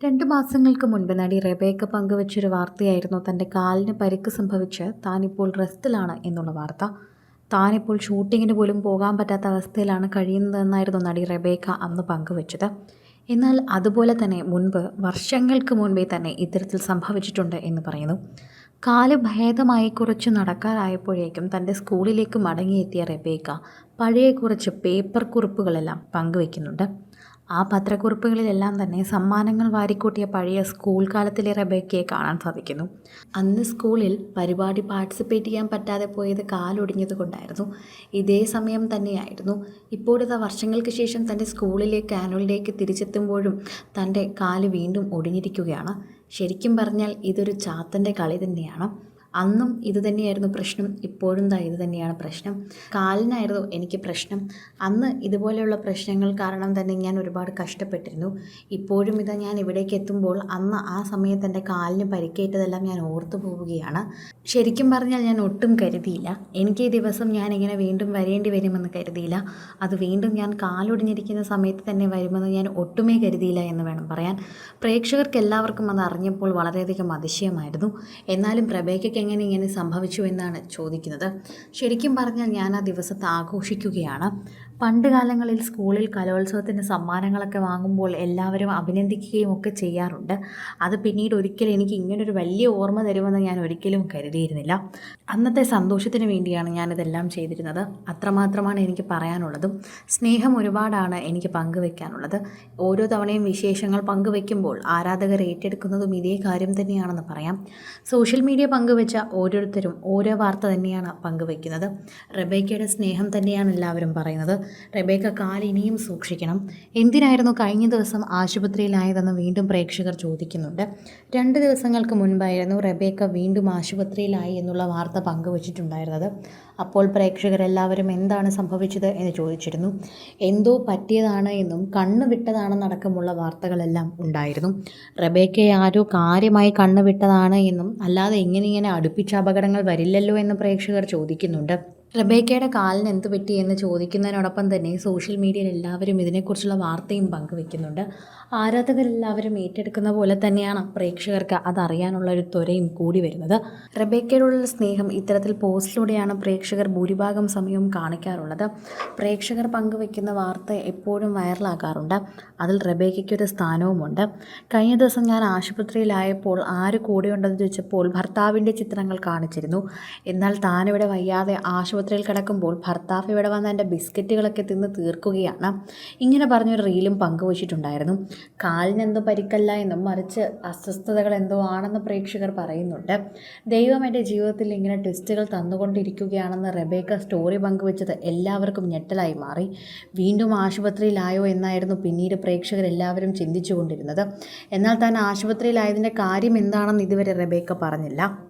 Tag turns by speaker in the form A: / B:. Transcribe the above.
A: രണ്ട് മാസങ്ങൾക്ക് മുൻപ് നടി റെബേക്ക പങ്കുവച്ചൊരു വാർത്തയായിരുന്നു തന്റെ കാലിന് പരിക്ക് സംഭവിച്ച് താനിപ്പോൾ റെസ്റ്റിലാണ് എന്നുള്ള വാർത്ത. താനിപ്പോൾ ഷൂട്ടിങ്ങിന് പോലും പോകാൻ പറ്റാത്ത അവസ്ഥയിലാണ് കഴിയുന്നതെന്നായിരുന്നു നടി റെബേക്ക അന്ന് പങ്കുവച്ചത്. എന്നാൽ അതുപോലെ തന്നെ മുൻപ് വർഷങ്ങൾക്ക് മുൻപേ തന്നെ ഇത്തരത്തിൽ സംഭവിച്ചിട്ടുണ്ട് എന്ന് പറയുന്നു. കാൽ ഭേദമായി കുറച്ച് നടക്കാറായപ്പോഴേക്കും തന്റെ സ്കൂളിലേക്ക് മടങ്ങിയെത്തിയ റെബേക്ക പഴയ കുറച്ച് പേപ്പർ കുറിപ്പുകളെല്ലാം പങ്കുവയ്ക്കുന്നുണ്ട്. ആ പത്രക്കുറിപ്പുകളിലെല്ലാം തന്നെ സമ്മാനങ്ങൾ വാരിക്കൂട്ടിയ പഴയ സ്കൂൾ കാലത്തിലെ റബേക്കയെ കാണാൻ സാധിക്കുന്നു. അന്ന് സ്കൂളിൽ പരിപാടി പാർട്ടിസിപ്പേറ്റ് ചെയ്യാൻ പറ്റാതെ പോയത് കാലൊടിഞ്ഞത് കൊണ്ടായിരുന്നു. ഇതേ സമയം തന്നെയായിരുന്നു. ഇപ്പോഴത്തെ വർഷങ്ങൾക്ക് ശേഷം തന്റെ സ്കൂളിലേക്ക് ആനുവൽ ഡേക്ക് തിരിച്ചെത്തുമ്പോഴും തന്റെ കാൽ വീണ്ടും ഒടിഞ്ഞിരിക്കുകയാണ്. ശരിക്കും പറഞ്ഞാൽ ഇതൊരു ചാത്തന്റെ കളി തന്നെയാണ്. അന്നും ഇത് തന്നെയായിരുന്നു പ്രശ്നം ഇപ്പോഴും ദാ ഇത് തന്നെയാണ് പ്രശ്നം. കാലിനായിരുന്നു എനിക്ക് പ്രശ്നം. അന്ന് ഇതുപോലെയുള്ള പ്രശ്നങ്ങൾ കാരണം തന്നെ ഞാൻ ഒരുപാട് കഷ്ടപ്പെട്ടിരുന്നു. ഇപ്പോഴും ഇതാ ഞാൻ ഇവിടേക്ക് എത്തുമ്പോൾ അന്ന് ആ സമയത്ത് എന്റെ കാലിന് പരിക്കേറ്റതെല്ലാം ഞാൻ ഓർത്തു പോവുകയാണ്. ശരിക്കും പറഞ്ഞാൽ ഞാൻ ഒട്ടും കരുതിയില്ല. എനിക്ക് ഈ ദിവസം ഞാൻ ഇങ്ങനെ വീണ്ടും വരേണ്ടി വരുമെന്ന് കരുതിയില്ല. അത് വീണ്ടും ഞാൻ കാലൊടിഞ്ഞിരിക്കുന്ന സമയത്ത് തന്നെ വരുമെന്ന് ഞാൻ ഒട്ടുമേ കരുതിയില്ല എന്ന് വേണം പറയാൻ. പ്രേക്ഷകർക്ക് എല്ലാവർക്കും അത് അറിഞ്ഞപ്പോൾ വളരെയധികം അതിശയമായിരുന്നു. എന്നാലും പ്രഭയ്ക്കൊക്കെ എങ്ങനെ ഇങ്ങനെ സംഭവിച്ചു എന്നാണ് ചോദിക്കുന്നത്. ശരിക്കും പറഞ്ഞാൽ ഞാൻ ആ ദിവസത്തെ ആഘോഷിക്കുകയാണ്. പണ്ട് കാലങ്ങളിൽ സ്കൂളിൽ കലോത്സവത്തിന് സമ്മാനങ്ങളൊക്കെ വാങ്ങുമ്പോൾ എല്ലാവരും അഭിനന്ദിക്കുകയും ഒക്കെ ചെയ്യാറുണ്ട്. അത് പിന്നീട് ഒരിക്കലും എനിക്ക് ഇങ്ങനൊരു വലിയ ഓർമ്മ തരുമെന്ന് ഞാൻ ഒരിക്കലും കരുതിയിരുന്നില്ല. അന്നത്തെ സന്തോഷത്തിന് വേണ്ടിയാണ് ഞാനിതെല്ലാം ചെയ്തിരുന്നത്. അത്രമാത്രമാണ് എനിക്ക് പറയാനുള്ളതും. സ്നേഹം ഒരുപാടാണ് എനിക്ക് പങ്കുവെക്കാനുള്ളത്. ഓരോ തവണയും വിശേഷങ്ങൾ പങ്കുവെക്കുമ്പോൾ ആരാധകർ ഏറ്റെടുക്കുന്നതും ഇതേ കാര്യം തന്നെയാണെന്ന് പറയാം. സോഷ്യൽ മീഡിയ പങ്കുവെച്ച ഓരോരുത്തരും ഓരോ വാർത്ത തന്നെയാണ് പങ്കുവെക്കുന്നത് റബേക്കയുടെ സ്നേഹം തന്നെയാണ് എല്ലാവരും പറയുന്നത്. റബേക്ക കാൽ ഇനിയും സൂക്ഷിക്കണം. എന്തിനായിരുന്നു കഴിഞ്ഞ ദിവസം ആശുപത്രിയിലായതെന്ന് വീണ്ടും പ്രേക്ഷകർ ചോദിക്കുന്നുണ്ട്. രണ്ട് ദിവസങ്ങൾക്ക് മുൻപായിരുന്നു റബേക്ക വീണ്ടും ആശുപത്രിയിലായി എന്നുള്ള വാർത്ത പങ്കുവച്ചിട്ടുണ്ടായിരുന്നത്. അപ്പോൾ പ്രേക്ഷകരെല്ലാവരും എന്താണ് സംഭവിച്ചത് എന്ന് ചോദിച്ചിരുന്നു. എന്തോ പറ്റിയതാണ് എന്നും കണ്ണ് വിട്ടതാണെന്നടക്കമുള്ള വാർത്തകളെല്ലാം ഉണ്ടായിരുന്നു. റബേക്കയെ ആരോ കാര്യമായി കണ്ണ് വിട്ടതാണ് എന്നും അല്ലാതെ ഇങ്ങനെ ഇങ്ങനെ അടുപ്പിച്ച അപകടങ്ങൾ വരില്ലല്ലോ എന്ന് പ്രേക്ഷകർ ചോദിക്കുന്നുണ്ട്. റബേക്കയുടെ കാലിന് എന്ത് പറ്റി എന്ന് ചോദിക്കുന്നതിനോടൊപ്പം തന്നെ സോഷ്യൽ മീഡിയയിൽ എല്ലാവരും ഇതിനെക്കുറിച്ചുള്ള വാർത്തയും പങ്കുവെക്കുന്നുണ്ട്. ആരാധകരെല്ലാവരും ഏറ്റെടുക്കുന്ന പോലെ തന്നെയാണ് പ്രേക്ഷകർക്ക് അതറിയാനുള്ള ഒരു ത്വരയും കൂടി വരുന്നത്. റബേക്കയോടുള്ള സ്നേഹം ഇത്തരത്തിൽ പോസ്റ്റിലൂടെയാണ് പ്രേക്ഷകർ ഭൂരിഭാഗം സമയവും കാണിക്കാറുള്ളത്. പ്രേക്ഷകർ പങ്കുവെക്കുന്ന വാർത്ത എപ്പോഴും വൈറലാകാറുണ്ട്. അതിൽ റബേക്കയ്ക്കൊരു സ്ഥാനവുമുണ്ട്. കഴിഞ്ഞ ദിവസം ഞാൻ ആശുപത്രിയിലായപ്പോൾ ആര് കൂടെയുണ്ടെന്ന് ചോദിച്ചപ്പോൾ ഭർത്താവിന്റെ ചിത്രങ്ങൾ കാണിച്ചിരുന്നു. എന്നാൽ താനിവിടെ വയ്യാതെ ആശുപത്രിയിൽ കിടക്കുമ്പോൾ ഭർത്താവ് ഇവിടെ വന്ന എന്റെ ബിസ്ക്കറ്റുകളൊക്കെ തിന്ന് തീർക്കുകയാണ്. ഇങ്ങനെ പറഞ്ഞൊരു റീലും പങ്കുവച്ചിട്ടുണ്ടായിരുന്നു. കാലിനെന്തോ പരിക്കല്ല എന്നും മറിച്ച് അസ്വസ്ഥതകൾ എന്തോ ആണെന്ന് പ്രേക്ഷകർ പറയുന്നുണ്ട്. ദൈവം എന്റെ ജീവിതത്തിൽ ഇങ്ങനെ ട്വിസ്റ്റുകൾ തന്നുകൊണ്ടിരിക്കുകയാണെന്ന് റെബേക്ക സ്റ്റോറി പങ്കുവച്ചത് എല്ലാവർക്കും ഞെട്ടലായി മാറി. വീണ്ടും ആശുപത്രിയിലായോ എന്നായിരുന്നു പിന്നീട് പ്രേക്ഷകർ എല്ലാവരും ചിന്തിച്ചു കൊണ്ടിരുന്നത് എന്നാൽ താൻ ആശുപത്രിയിലായതിന്റെ കാര്യം എന്താണെന്ന് ഇതുവരെ റെബേക്ക പറഞ്ഞില്ല.